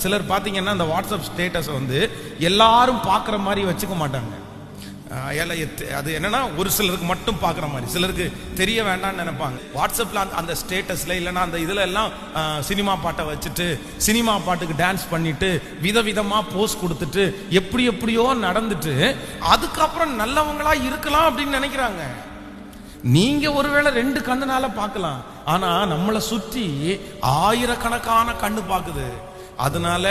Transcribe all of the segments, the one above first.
சிலர் பார்த்தீங்கன்னா அந்த வாட்ஸ்அப் ஸ்டேட்டஸை வந்து எல்லாரும் பார்க்குற மாதிரி வச்சுக்க மாட்டாங்க. ஆஹ் எத்- அது என்னன்னா ஒரு சிலருக்கு மட்டும் பார்க்குற மாதிரி. சிலருக்கு தெரிய வேண்டாம்னு நினைப்பாங்க. வாட்ஸ்அப்பில் அந்த அந்த ஸ்டேட்டஸில் இல்லைன்னா அந்த இதில் எல்லாம் சினிமா பாட்டை வச்சுட்டு சினிமா பாட்டுக்கு டான்ஸ் பண்ணிட்டு விதவிதமாக போஸ் கொடுத்துட்டு எப்படி எப்படியோ நடந்துட்டு அதுக்கப்புறம் நல்லவங்களா இருக்கலாம் அப்படின்னு நினைக்கிறாங்க. நீங்க ஒருவேளை ரெண்டு கண்ணுனால பார்க்கலாம் ஆனா நம்மளை சுற்றி ஆயிரக்கணக்கான கண்ணு பார்க்குது அதனால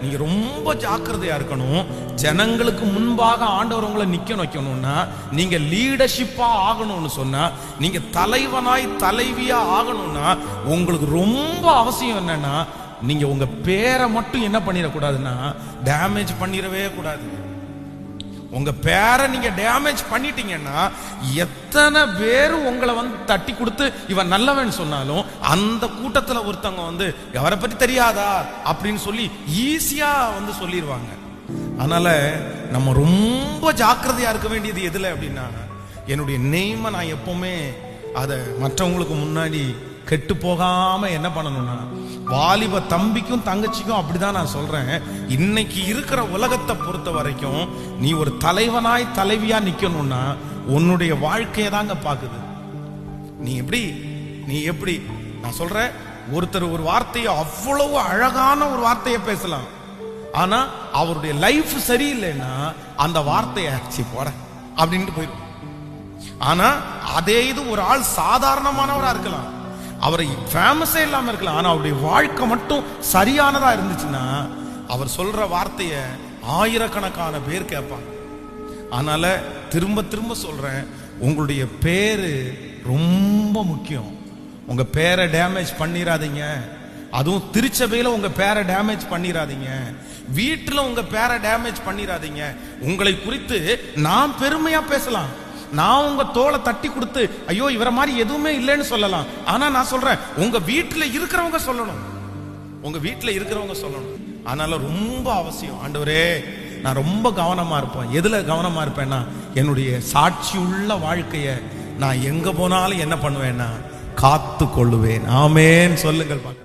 நீங்க ரொம்ப ஜாக்கிரதையா இருக்கணும். ஜனங்களுக்கு முன்பாக ஆண்டவர் உங்களை நிக்க வைக்கணும்னா நீங்க லீடர்ஷிப்பா ஆகணும்னு சொன்னா நீங்க தலைவனாய் தலைவியா ஆகணும்னா உங்களுக்கு ரொம்ப அவசியம் என்னன்னா நீங்க உங்க பேரை மட்டும் என்ன பண்ணிடக்கூடாதுன்னா டேமேஜ் பண்ணிடவே கூடாது. உங்க பேரை நீங்க டேமேஜ் பண்ணிட்டீங்கன்னா எத்தனை பேர் உங்களை வந்து தட்டி கொடுத்து இவன் நல்லவன் சொன்னாலும் அந்த கூட்டத்துல ஒருத்தவங்க வந்து எவரை பத்தி தெரியாதா? அப்படின்னு சொல்லி ஈஸியா வந்து சொல்லிடுவாங்க அதனால நம்ம ரொம்ப ஜாக்கிரதையா இருக்க வேண்டியது எதுல அப்படின்னா என்னுடைய நெய்மை நான் எப்பவுமே அதை மற்றவங்களுக்கு முன்னாடி கெட்டு போகாம என்ன பண்ணணும்னா வாலிப தம்பிக்கும் தங்கச்சிக்கும் அப்படிதான் நான் சொல்றேன். இன்னைக்கு இருக்கிற உலகத்தை பொறுத்த வரைக்கும் நீ ஒரு தலைவனாய் தலைவியா நிக்கணும்னா உன்னுடைய வாழ்க்கையை தாங்க பாக்குது நீ எப்படி நீ எப்படி நான் சொல்றேன் ஒருத்தர் ஒரு வார்த்தையை அவ்வளவு அழகான ஒரு வார்த்தையை பேசலாம். ஆனா அவருடைய லைஃப் சரியில்லைன்னா அந்த வார்த்தையை சி போட அப்படின்ட்டு போயிடும். ஆனா அதே இது ஒரு ஆள் சாதாரணமானவரா இருக்கலாம். அவரை ஃபேமஸே இல்லாமல் இருக்கலாம். ஆனால் அவருடைய வாழ்க்கை மட்டும் சரியானதா இருந்துச்சுன்னா அவர் சொல்ற வார்த்தையை ஆயிரக்கணக்கான பேர் கேட்பாங்க. அதனால திரும்ப திரும்ப சொல்றேன் உங்களுடைய பேரு ரொம்ப முக்கியம். உங்க பேரை டேமேஜ் பண்ணிடாதீங்க அதுவும் திருச்சபையில் உங்க பேரை டேமேஜ் பண்ணிடாதீங்க வீட்டில் உங்க பேரை டேமேஜ் பண்ணிடாதீங்க உங்களை குறித்து நான் பெருமையா பேசலாம். நான் உங்க தோலை தட்டி கொடுத்து ஐயோ இவர மாதிரி எதுவுமே இல்லைன்னு சொல்லலாம். ஆனா நான் சொல்றேன் உங்க வீட்டுல இருக்கிறவங்க சொல்லணும். உங்க வீட்டுல இருக்கிறவங்க சொல்லணும். அதனால ரொம்ப அவசியம். ஆண்டவரே நான் ரொம்ப கவனமா இருப்பேன். எதுல கவனமா இருப்பேன்னா என்னுடைய சாட்சி உள்ள வாழ்க்கைய நான் எங்க போனாலும் என்ன பண்ணுவேன்னா காத்து கொள்ளுவேன் ஆமேன்னு சொல்லுங்கள் பாக்க